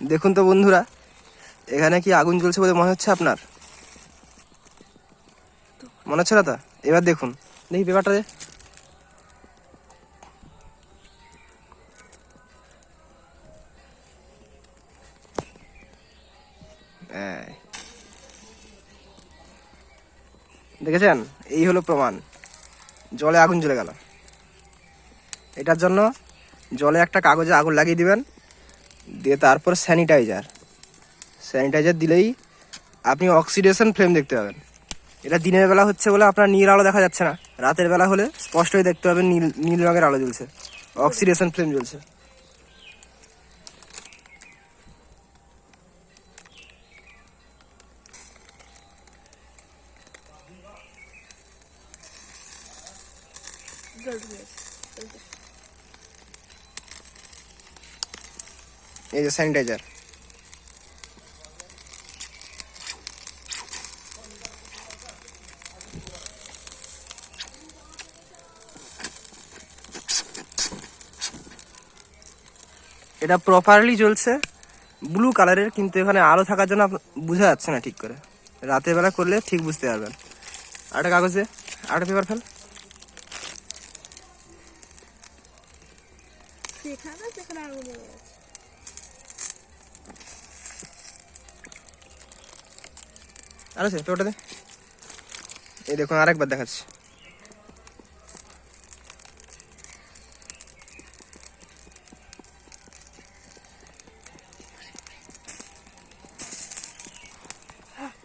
দেখুন তো বন্ধুরা, এখানে কি আগুন জ্বলছে বলে মনে হচ্ছে আপনার? মনে হচ্ছে তা? এবার দেখুন। দেখি পেপারটা দে। দেখেছেন? এই হলো প্রমাণ। জলে আগুন জ্বলে গেল। এটার জন্য জলে একটা কাগজে আগুন লাগিয়ে দিবেন। দিয়ে তারপর স্যানিটাইজার স্যানিটাইজার দিলেই আপনি অক্সিডেশন ফ্লেম দেখতে পাবেন। এটা দিনের বেলা হচ্ছে বলে আপনার নীল আলো দেখা যাচ্ছে না। রাতের বেলা হলে স্পষ্টই দেখতে পাবেন নীল নীল রঙের আলো জ্বলছে। অক্সিডেশন ফ্লেম জ্বলছে। এই যে স্যানিটাইজার। এটা প্রপারলি জ্বলছে। ব্লু কালারের কিন্তু এখানে আলো থাকার জন্য বোঝা যাচ্ছে না ঠিক করে। রাতের বেলা করলে ঠিক বুঝতে পারবেন। আরেকটা কাগজে আরেকটা পেপার ফেল। সেখানে সেখানে আর আছে পেপারটা দে। এই দেখুন আরেকবার দেখাচ্ছি।